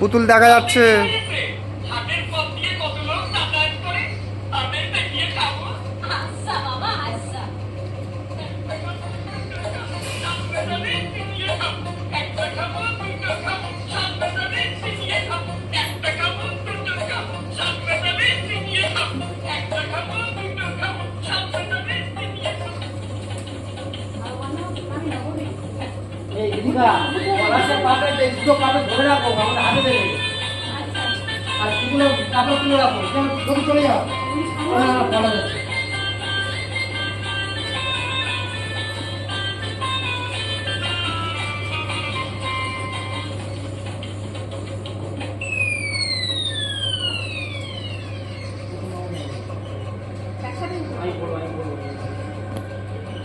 পুতুল দেখা যাচ্ছে। দিদিকা পলাশে দুটো পাবে ধরে রাখো আমাদের হাতে আর কুকুরের কাপড় তুলে রাখো তুমি চলে যাও। না, না, পলা যাচ্ছে